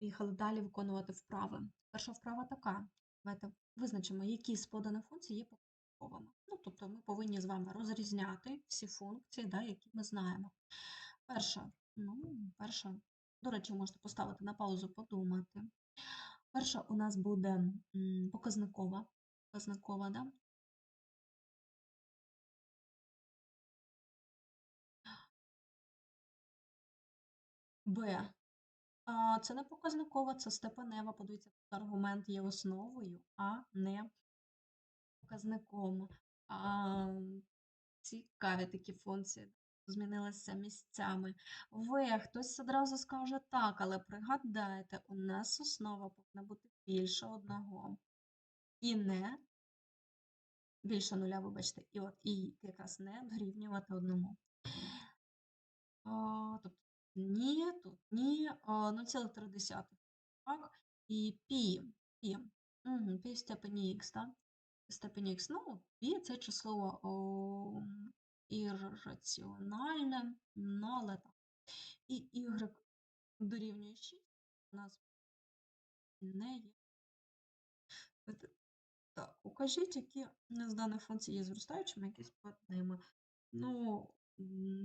Поїхали далі виконувати вправи. Перша вправа така. Давайте визначимо, які з поданих функцій є показниковими. Ну, тобто ми повинні з вами розрізняти всі функції, да, які ми знаємо. Перша, ну, перша, до речі, можете поставити на паузу, подумати. Перша у нас буде показникова. Показникова, да? Б. Це не показникова, це степенева. Подивіться, аргумент є основою, а не показником. Цікаві такі функції. Змінилися місцями. В. Хтось одразу скаже так, але пригадайте, у нас основа повинна бути більше одного. І не більше нуля, вибачте, і от і якраз не дорівнювати одному. А, тобто ні, тут ні, а, 0,3. Так? І пі, пі, угу, пі степені х, так? Степені х, ну, пі це число о, ірраціональне, ну, але так. І y дорівнює 6 у нас не є. Так, укажіть, які з даних функцій є зростаючими, які складними. Ну,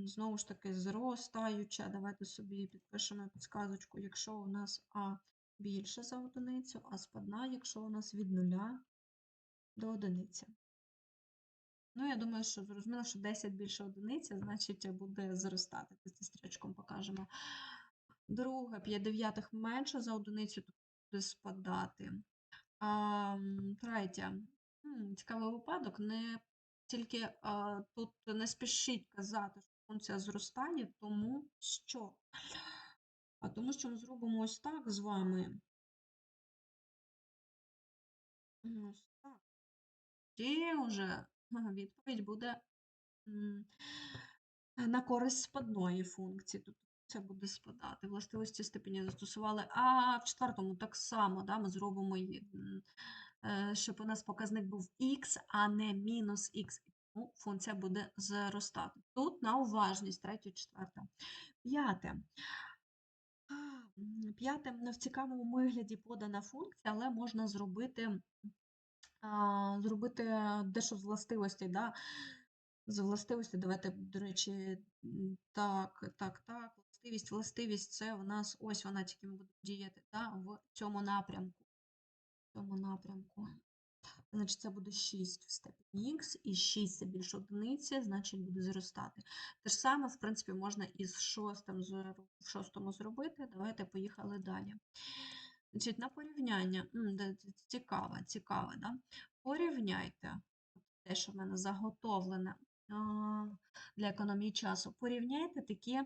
знову ж таки, зростаюча. Давайте собі підпишемо підсказочку, якщо у нас А більше за одиницю, а спадна, якщо у нас від нуля до одиниці. Ну, я думаю, що зрозуміло, що 10 більше одиниці, значить буде зростати. Зі стрічком покажемо. Друге, 5 дев'ятих менше за одиницю, то буде спадати. А, м, третє. Цікавий випадок. Не тільки тут не спішіть казати, що функція зростає, тому що. А тому що ми зробимо ось так з вами. Ось так. І вже відповідь буде на користь спадної функції. Тут це буде спадати. Властивості степені застосували. А в четвертому так само да, ми зробимо, її, щоб у нас показник був х, а не мінус х. Тому функція буде зростати. Тут на уважність, третє, четверте. П'яте. П'яте не в цікавому вигляді подана функція, але можна зробити, зробити дещо з властивостей. Да? З властивості, давайте, до речі, так, так, так, властивість, властивість це у нас ось вона тільки буде діяти да? в цьому напрямку. Цьому напрямку. Значить, це буде 6 в степені х, і 6 це більше одиниці, значить буде зростати. Те ж саме, в принципі, можна і з шостим, в шостому зробити. Давайте поїхали далі. Значить, на порівняння, цікаво, цікаво, да? Порівняйте те, що в мене заготовлене для економії часу. Порівняйте такі.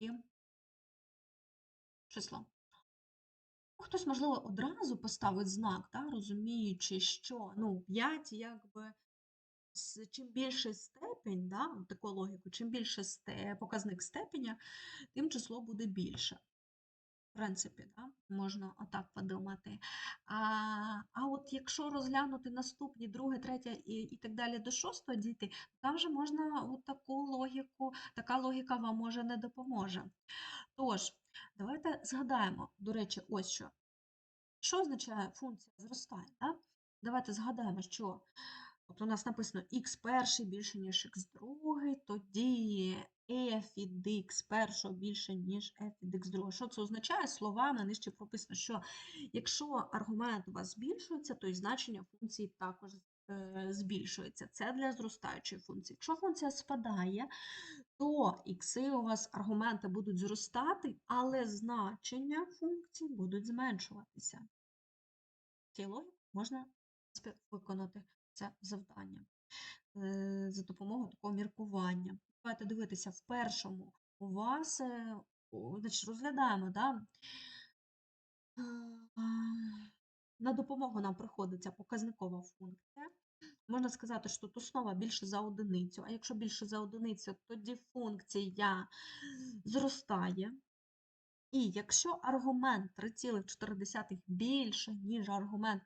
Ну, Хтось, можливо, одразу поставить знак, да, розуміючи, що ну, 5 якби чим більше степень, да, таку логіку, чим більше показник степеня, тим число буде більше. В принципі, да, можна отак подумати. А, а якщо розглянути наступні, друге, третє і, і так далі до шостого дійти, там вже можна от таку логіку, така логіка вам може не допоможе. Тож, давайте згадаємо, до речі, ось що. Що означає функція зростання? Да? Давайте згадаємо, що от у нас написано х перший більше, ніж х другий, тоді f від x першого більше, ніж f від x другого. Що це означає? Словами нижче прописано, що якщо аргумент у вас збільшується, то і значення функції також е, збільшується. Це для зростаючої функції. Якщо функція спадає, то ікси у вас аргументи будуть зростати, але значення функцій будуть зменшуватися. Цією логікою можна виконати це завдання е, за допомогою такого міркування. Давайте дивитися в першому у вас, е, значить, розглядаємо, да? На допомогу нам приходиться показникова функція. Можна сказати, що тут основа більше за одиницю, а якщо більше за одиницю, тоді функція зростає. І якщо аргумент 3,4 більше, ніж аргумент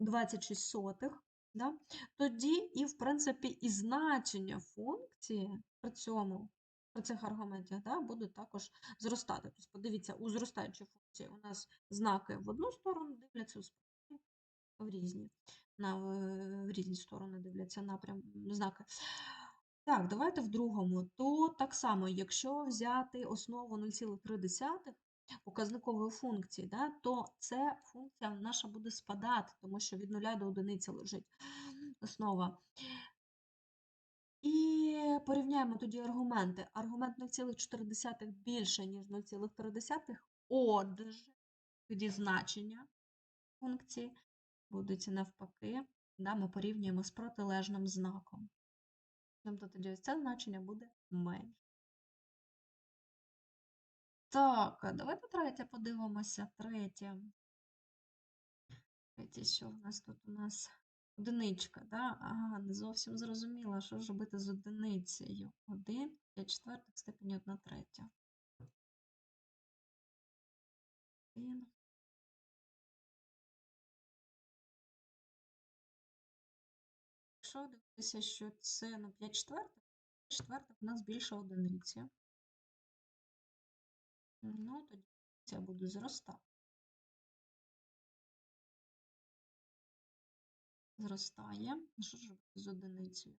3,26, да, тоді і, в принципі, і значення функції при цьому при цих аргументах да, будуть також зростати. Тобто, подивіться, у зростаючій функції у нас знаки в одну сторону дивляться, в різні. На, в різні сторони дивляться напрям знаки. Так, давайте в другому. То так само, якщо взяти основу 0,3 показникової функції, да, то ця функція наша буде спадати, тому що від 0 до 1 лежить основа. І порівняємо тоді аргументи. Аргумент 0,4 більше, ніж 0,3. Отже, тоді значення функції будуть навпаки. Да, ми порівнюємо з протилежним знаком. Тобто тоді ось це значення буде менше. Так, давайте третє подивимося. Третє. Третє, що в нас тут у нас? Одиничка, да? Ага, не зовсім зрозуміла, що ж робити з одиницею. 1, 5 четвертих степені 1 третя. 1. Якщо дивитися, що це ну, 5 четвертих, 5 четвертих у нас більше одиниці. Ну, тоді це буде зростати. Зростає. Ну, Що ж з одиницею?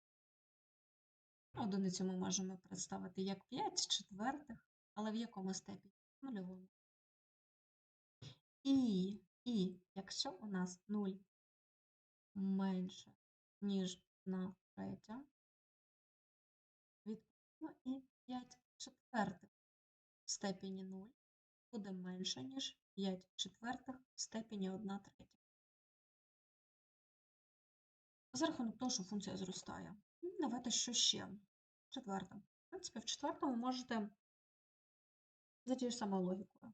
Ну, Одиницю ми можемо представити як 5 четвертих, але в якому степені? Нульовому. І, і якщо у нас 0 менше, ніж 1 третя, відповідно і 5 четвертих в степені 0 буде менше, ніж 5 четвертих в степені 1 третя. За рахунок того, що функція зростає. Ну, Давайте що ще? Четверте. В принципі, в четвертому можете за тією ж самою логікою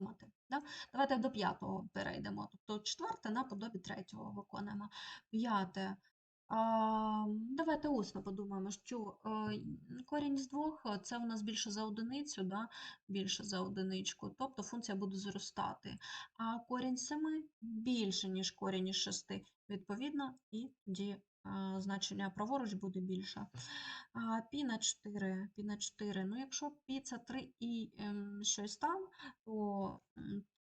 мати. Да? Давайте до п'ятого перейдемо. Тобто четверте наподобі третього виконуємо. П'яте. Давайте усно подумаємо, що е, корінь з двох е, це у нас більше за одиницю, да? більше за одиничку, тобто функція буде зростати. А корінь семи 7 більше, ніж корінь із 6, відповідно, і е, значення праворуч буде більше. Пі на 4, пі на 4. Ну, якщо пі це 3 і ем, щось там, то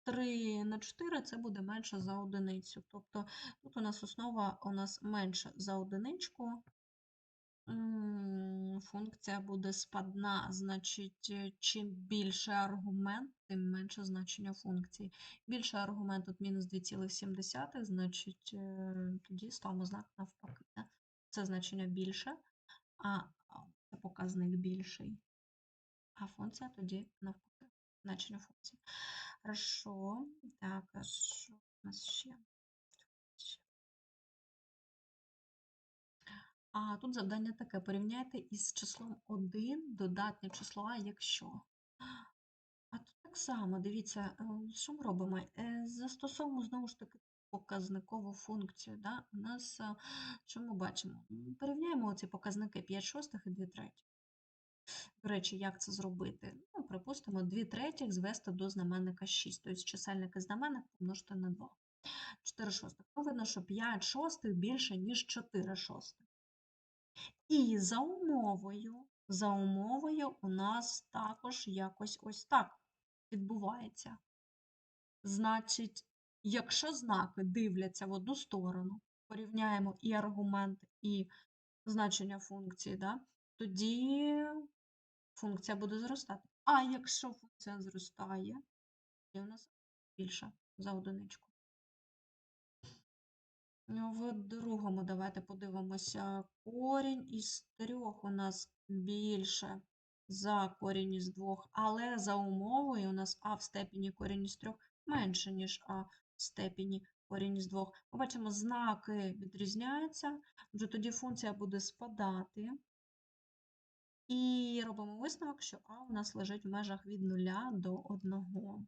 3 на 4 це буде менше за одиницю. Тобто тут у нас основа у нас менше за одиничку. Функція буде спадна, значить, е, чим більше аргумент, тим менше значення функції. Більше аргумент тут мінус 2,7, значить, е, тоді ставимо знак навпаки. Це значення більше, а це показник більший. А функція тоді навпаки. Значення функції. Хорошо. Так, а А тут завдання таке: порівняйте із числом 1 додатнє число А, якщо. А тут так само, дивіться, е, що ми робимо? Е, Застосовуємо знову ж таки показникову функцію. Да? У нас, е, що ми бачимо? Порівняємо ці показники 5 шостих і 2 третіх. До речі, як це зробити? Ну, припустимо, 2 третіх звести до знаменника 6, тобто чисельник і знаменник помножити на 2. 4 шостих. Ну, видно, що 5 шостих більше, ніж 4 шостих. І за умовою, за умовою у нас також якось ось так відбувається. Значить, якщо знаки дивляться в одну сторону, порівняємо і аргумент, і значення функції, да, тоді функція буде зростати. А якщо функція зростає, тоді у нас більше за одиничку. Ну, В другому давайте подивимося. Корінь із трьох у нас більше за корінь із двох, але за умовою у нас а в степені корінь із трьох менше, ніж а в степені корінь із двох. Побачимо, знаки відрізняються, вже тоді функція буде спадати. І робимо висновок, що а у нас лежить в межах від 0 до 1.